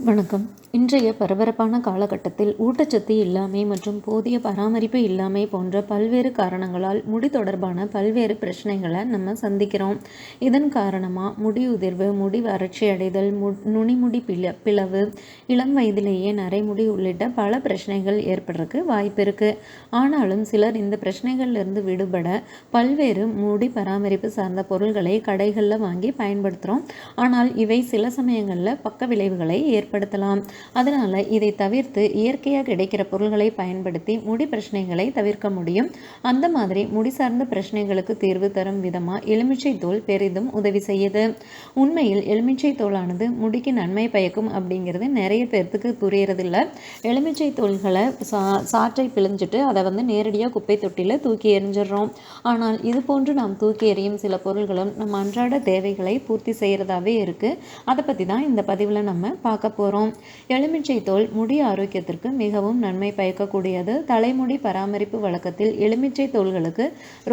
வணக்கம். இன்றைய பரபரப்பான காலகட்டத்தில் ஊட்டச்சத்து இல்லாமை மற்றும் போதிய பராமரிப்பு இல்லாமை போன்ற பல்வேறு காரணங்களால் முடி தொடர்பான பல்வேறு பிரச்சனைகளை நம்ம சந்திக்கிறோம். இதன் காரணமாக முடி உதிர்வு முடி வறட்சி அடைதல் மு நுனிமுடி பிள பிளவு இளம் வயதிலேயே நரைமுடி உள்ளிட்ட பல பிரச்சனைகள் ஏற்படுறதுக்கு வாய்ப்பு இருக்குது ஆனாலும் சிலர் இந்த பிரச்சனைகள்லேருந்து விடுபட பல்வேறு முடி பராமரிப்பு சார்ந்த பொருள்களை கடைகளில் வாங்கி பயன்படுத்துகிறோம் ஆனால் இவை சில சமயங்களில் பக்க விளைவுகளை ஏற்படுத்தலாம். அதனால் இதை தவிர்த்து இயற்கையாக கிடைக்கிற பொருள்களை பயன்படுத்தி முடி பிரச்சனைகளை தவிர்க்க முடியும். அந்த மாதிரி முடி சார்ந்த பிரச்சனைகளுக்கு தீர்வு தரும் விதமாக எலுமிச்சை தோல் பெரிதும் உதவி செய்யுது. உண்மையில் எலுமிச்சை தோலானது முடிக்கு நன்மை பயக்கும் அப்படிங்கிறது நிறைய பேர்த்துக்கு புரியறதில்ல. எலுமிச்சை தோள்களை சா சாற்றை பிழிஞ்சிட்டு அதை வந்து நேரடியாக குப்பை தொட்டியில் தூக்கி எறிஞ்சிடுறோம். ஆனால் இது போன்று நாம் தூக்கி எறியும் சில பொருள்களும் நம் அன்றாட தேவைகளை பூர்த்தி செய்கிறதாவே இருக்குது அதை பற்றி தான் இந்த பதிவில் நம்ம பார்க்க போகிறோம் எலுமிச்சை தோல் முடி ஆரோக்கியத்திற்கு மிகவும் நன்மை பயக்கக்கூடியது. தலைமுடி பராமரிப்பு வழக்கத்தில் எலுமிச்சை தோல்களுக்கு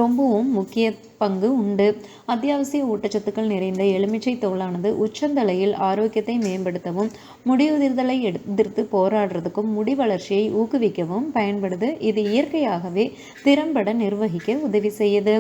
ரொம்பவும் முக்கிய பங்கு உண்டு. அத்தியாவசிய ஊட்டச்சத்துக்கள் நிறைந்த எலுமிச்சை தோலானது உச்சந்தலையில் ஆரோக்கியத்தை மேம்படுத்தவும் முடிவுதிர்தலை எதிர்த்து போராடுறதுக்கும் முடி வளர்ச்சியை ஊக்குவிக்கவும் பயன்படுது. இது இயற்கையாகவே திறம்பட நிர்வகிக்க உதவி செய்யுது.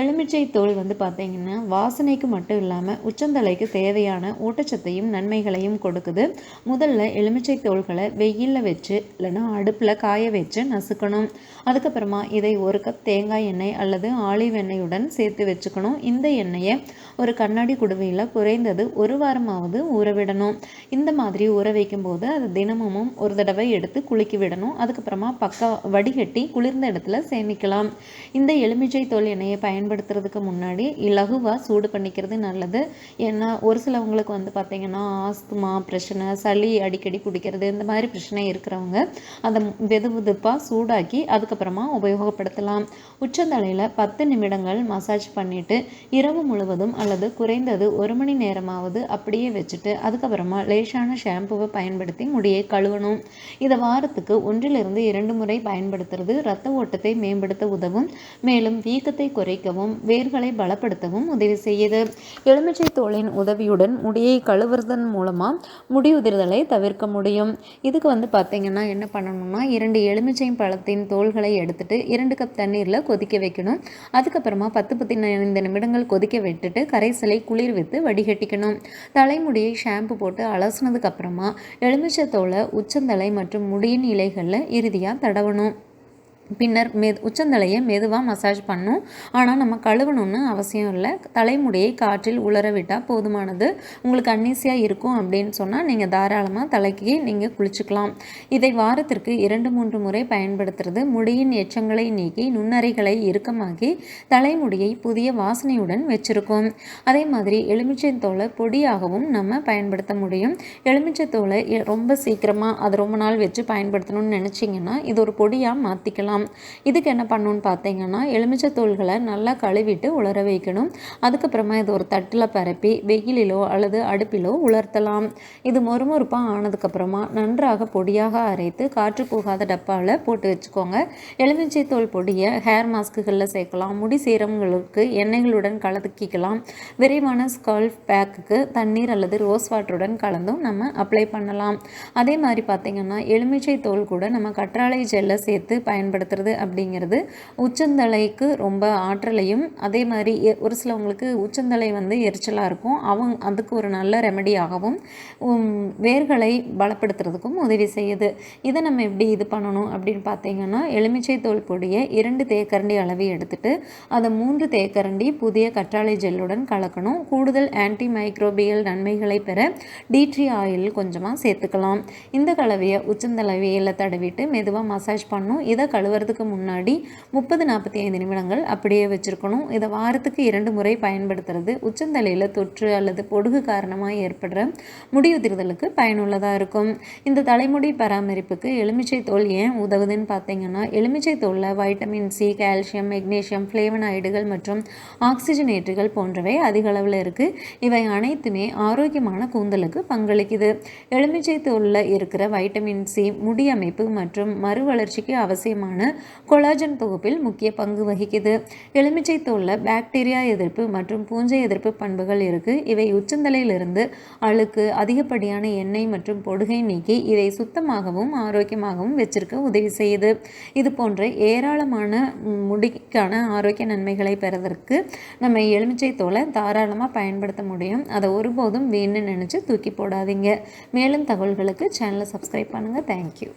எலுமிச்சை தோல் வந்து பார்த்தீங்கன்னா வாசனைக்கு மட்டும் இல்லாமல் உச்சந்தலைக்கு தேவையான ஊட்டச்சத்தையும் நன்மைகளையும் கொடுக்குது. முதல்ல எலுமிச்சை தோள்களை வெயிலில் வச்சு இல்லைன்னா அடுப்பில் காய வச்சு நசுக்கணும். அதுக்கப்புறமா இதை ஒரு கப் தேங்காய் எண்ணெய் அல்லது ஆலிவ் எண்ணெயுடன் சேர்த்து வச்சுக்கணும். இந்த எண்ணெயை ஒரு கண்ணாடி குடுவையில் குறைந்தது ஒரு வாரமாவது ஊற விடணும். இந்த மாதிரி ஊற வைக்கும்போது அது தினமும் ஒரு தடவை எடுத்து குலுக்கி விடணும். அதுக்கப்புறமா பக்க வடிகட்டி குளிர்ந்த இடத்துல சேமிக்கலாம். இந்த எலுமிச்சை தோல் எண்ணெயை பயன்படுத்துறதுக்கு முன்னாடி இலகுவாக சூடு பண்ணிக்கிறது நல்லது. ஏன்னா ஒரு சிலவங்களுக்கு வந்து பார்த்திங்கன்னா ஆஸ்துமா பிரச்சனை சளி அடிக்கடி குடிக்கிறது இந்த மாதிரி பிரச்சனை இருக்கிறவங்க அதை வெது வெதுப்பாக சூடாக்கி அதுக்கப்புறமா உபயோகப்படுத்தலாம். உச்சந்தலையில் பத்து நிமிடங்கள் மசாஜ் பண்ணிவிட்டு இரவு முழுவதும் அல்லது குறைந்தது ஒரு மணி நேரமாவது அப்படியே வச்சுட்டு அதுக்கப்புறமா லேசான ஷாம்புவை பயன்படுத்தி முடியை கழுவணும். இதை வாரத்துக்கு ஒன்றிலிருந்து இரண்டு முறை பயன்படுத்துறது ரத்த ஓட்டத்தை மேம்படுத்த உதவும். மேலும் வீக்கத்தை குறைக்கவும் வேர்களை பலப்படுத்தவும் உதவி செய்யுது. எலுமிச்சை தோலின் உதவியுடன் முடியை கழுவுறதன் மூலமாக முடி உதிர்தலை தவிர்க்க முடியும். இதுக்கு வந்து பார்த்திங்கன்னா என்ன பண்ணணும்னா இரண்டு எலுமிச்சை பழத்தின் தோள்களை எடுத்துட்டு இரண்டு கப் தண்ணீரில் கொதிக்க வைக்கணும். அதுக்கப்புறமா பத்து பதினைந்து நிமிடங்கள் கொதிக்க விட்டுட்டு கரைசலை குளிர் வைத்து வடிகட்டிக்கணும். தலைமுடியை ஷாம்பு போட்டு அலசினதுக்கப்புறமா எலுமிச்சத்தோலை உச்சந்தலை மற்றும் முடியின் இலைகளில் இறுதியாக தடவணும். பின்னர் மெ உச்சந்தலையை மெதுவாக மசாஜ் பண்ணும். ஆனால் நம்ம கழுவணும்னு அவசியம் இல்லை. தலைமுடியை காற்றில் உலர விட்டால் போதுமானது. உங்களுக்கு அன்னீசியாக இருக்கும் அப்படின்னு சொன்னால் நீங்கள் தாராளமாக தலைக்கு நீங்கள் குளிச்சுக்கலாம். இதை வாரத்திற்கு இரண்டு மூன்று முறை பயன்படுத்துறது. முடியின் எச்சங்களை நீக்கி நுண்ணறைகளை இறுக்கமாக்கி தலைமுடியை புதிய வாசனையுடன் வச்சிருக்கும். அதே மாதிரி எலுமிச்சை தோலை பொடியாகவும் நம்ம பயன்படுத்த முடியும். எலுமிச்சை தோலை ரொம்ப சீக்கிரமாக அது ரொம்ப நாள் வச்சு பயன்படுத்தணும்னு நினச்சிங்கன்னா இது ஒரு பொடியாக மாற்றிக்கலாம் பண்ணலாம் இதுக்கு என்ன பண்ணணும்னு பார்த்தீங்கன்னா எலுமிச்சை தோள்களை நல்லா கழுவிட்டு உலர வைக்கணும். அதுக்கப்புறமா இது ஒரு தட்டில் பரப்பி வெயிலிலோ அல்லது அடுப்பிலோ உலர்த்தலாம். இது மொறுமொறுப்பாக ஆனதுக்கப்புறமா நன்றாக பொடியாக அரைத்து காற்று போகாத டப்பாவில் போட்டு வச்சுக்கோங்க. எலுமிச்சை தோல் பொடியை ஹேர் மாஸ்க்குகளில் சேர்க்கலாம். முடி சீரம்களுக்கு எண்ணெய்களுடன் கலதுக்கிக்கலாம் விரைவான ஸ்கல்ஃப் பேக்குக்கு தண்ணீர் அல்லது ரோஸ் வாட்டருடன் கலந்தும் நம்ம அப்ளை பண்ணலாம். அதே மாதிரி பார்த்திங்கன்னா எலுமிச்சை தோல் கூட நம்ம கற்றாழை ஜெல்லை சேர்த்து பயன்படுத்த பயன்படுத்துறது அப்படிங்கிறது உச்சந்தலைக்கு ரொம்ப ஆற்றலையும் அதே மாதிரி ஒரு சிலவங்களுக்கு உச்சந்தலை வந்து எரிச்சலாக இருக்கும். அவங்க அதுக்கு ஒரு நல்ல ரெமடியாகவும் வேர்களை பலப்படுத்துறதுக்கும் உதவி செய்யுது. இதை நம்ம எப்படி இது பண்ணணும் அப்படின்னு பார்த்தீங்கன்னா எலுமிச்சை தோல் பொடியை இரண்டு தேக்கரண்டி அளவு எடுத்துட்டு அதை மூன்று தேக்கரண்டி புதிய கற்றாழை ஜெல்லுடன் கலக்கணும். கூடுதல் ஆன்டி மைக்ரோபியல் நன்மைகளை பெற டீட்ரி ஆயில் கொஞ்சமாக சேர்த்துக்கலாம். இந்த கலவையை உச்சந்தலைவையில் தடவிட்டு மெதுவாக மசாஜ் பண்ணும் இதை கழுவ கழுவுறதுக்கு முன்னாடி முப்பது நாற்பத்தி ஐந்து நிமிடங்கள் அப்படியே வச்சுருக்கணும். இதை வாரத்துக்கு இரண்டு முறை பயன்படுத்துறது உச்சந்தலையில் தொற்று அல்லது பொடுகு காரணமாக ஏற்படுற முடிவுதிர்தலுக்கு பயனுள்ளதாக இருக்கும். இந்த தலைமுடி பராமரிப்புக்கு எலுமிச்சை தோல் ஏன் உதவுதுன்னு பார்த்தீங்கன்னா எலுமிச்சை தோலில் வைட்டமின் சி கால்சியம் மெக்னீஷியம் ஃப்ளேவனாய்டுகள் மற்றும் ஆக்சிஜனேற்றுகள் போன்றவை அதிக அளவில் இருக்குது இவை அனைத்துமே ஆரோக்கியமான கூந்தலுக்கு பங்களிக்குது. எலுமிச்சை தோலில் இருக்கிற வைட்டமின் சி முடி அமைப்பு மற்றும் மறுவளர்ச்சிக்கு அவசியமான கொலாஜன் தொகுப்பில் முக்கிய பங்கு வகிக்குது. எலுமிச்சை தோலில் பாக்டீரியா எதிர்ப்பு மற்றும் பூஞ்சை எதிர்ப்பு பண்புகள் இருக்குது இவை உச்சந்தலையிலிருந்து அழுக்கு அதிகப்படியான எண்ணெய் மற்றும் பொடுகை நீக்கி இதை சுத்தமாகவும் ஆரோக்கியமாகவும் வச்சிருக்க உதவி செய்யுது. இது போன்ற ஏராளமான முடிக்கான ஆரோக்கிய நன்மைகளை பெறதற்கு நம்ம எலுமிச்சை தோலை தாராளமாக பயன்படுத்த முடியும். அதை ஒருபோதும் வீணு நினச்சி தூக்கி போடாதீங்க. மேலும் தகவல்களுக்கு சேனலை சப்ஸ்கிரைப் பண்ணுங்கள் தேங்க்யூ